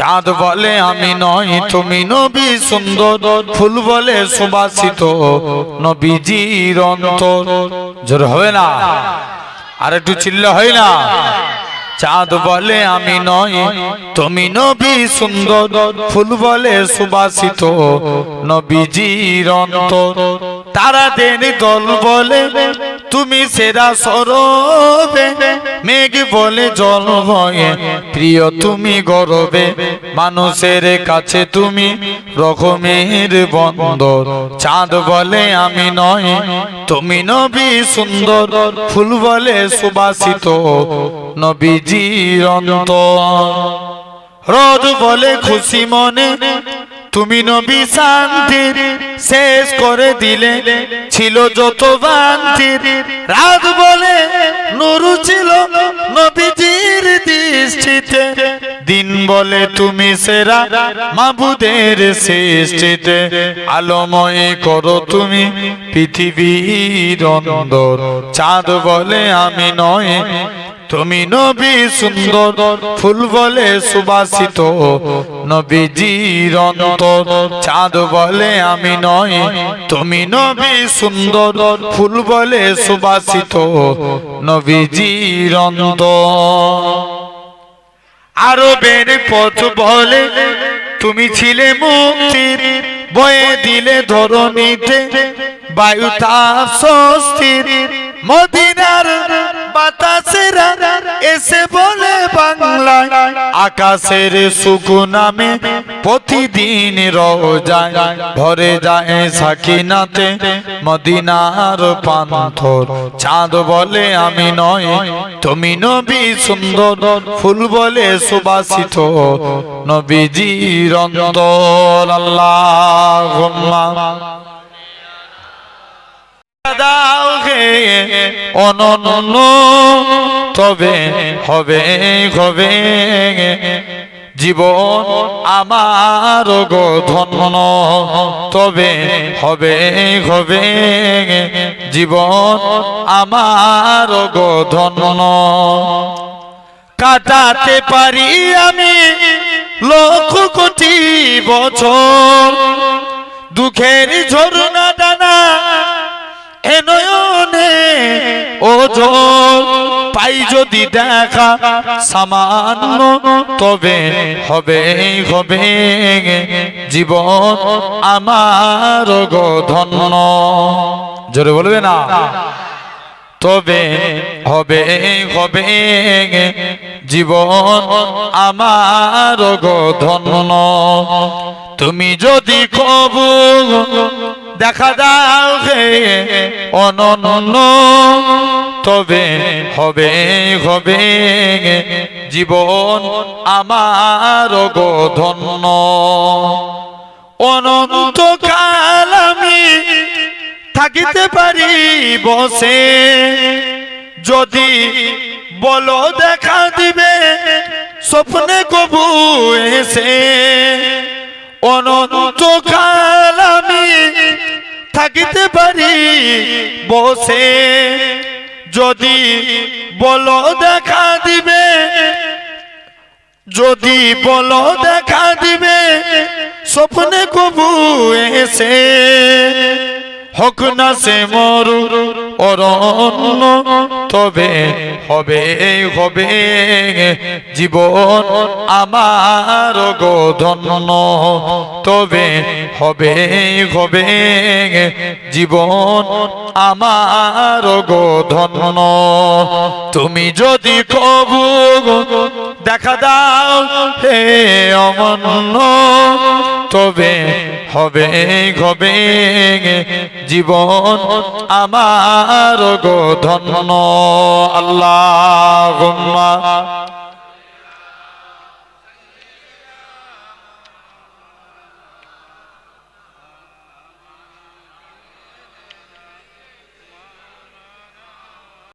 চাঁদ বলে আমি নই তুমি নবী সুন্দর। ফুল বলে সুবাসিত নবীজির অন্তর। জোর হবে না? আর একটু চিল্লে হয় না? চাঁদ বলে আমি নই তুমি নবী সুন্দর। ফুল বলে সুবাসিত নবীজির অন্তর। তারা দেন দল বলে, তুমি সেরা সরবে। মেঘ বলে, জল ভয়ে, প্রিয় তুমি গরবে। মানুষের কাছে তুমি রকমের বন্দর। চাঁদ বলে, আমি নয়, তুমি নবী সুন্দর। ফুল বলে, সুবাসিত নবীজির অন্তর। রোদ বলে, খুশি মনে তুমি নবী শান্তির শেষ করে দিলে, ছিল যত বান্তির। রাত বলে নুরু ছিল নবীজির দৃষ্টিতে। দিন বলে তুমি সেরা মাবুদের সৃষ্টিতে। আলোময় করো তুমি পৃথিবীর চাঁদ বলে আমি নয় তুমি নবী সুন্দর, ফুল বলে সুবাসিত, নবীজির অন্তর। চাঁদ বলে আমি নয়, তুমি নবী সুন্দর, ফুল বলে সুবাসিত, নবীজির আরও বের পথ বলে, তুমি ছিলে মুক্তির বয়ে দিলে ধরণীতে বায়ু তাপ স্বস্তির, মদিনার এসে বলে আকাশের সুকু নামে প্রতিদিন ভরে যায় সাকিনাতে, মদিনার পান্থর। চাঁদ বলে আমি নয়, তুমি নবী সুন্দর, ফুল বলে সুবাসিত, নবীজির অন্তর। আল্লাহ দাও হে তবে হবে হবে। জীবন আমার গো ধন্য তবে হবে হবে। জীবন আমার গো ধন্য কাটাতে পারি আমি লক্ষ কোটি বছর, দুঃখের ঝরনা এ ও জল পাই যদি দেখা সামান্য, তবে হবে হবে। জীবন আমার গো ধন্য। জোরে বলবে না? তবে হবে হবে। জীবন আমার গো ধন্য। তুমি যদি কবু দেখা দাও হে অনন্য। তবে হবে হবে জীবন আমার গো ধন্য। অনন্ত কাল আমি থাকিতে পারি বসে। যদি বলো দেখা দিবে, স্বপ্নে কবু এসে। অনন্ত কাল আমি থাকিতে পারি, বসে যদি বলো দেখা দিবে, যদি বলো দেখা দিবে, স্বপ্নে কবু এসে। হোক না সে মরু অরণ্য, তবে হবে হবে জীবন আমার গো ধন্য। তবে হবে হবে জীবন আমার গো ধন্য। তুমি যদি কবু দেখা দাও হে অমন্য। তবে হবে হবে জীবন আমার গো ধন্য। আল্লাহ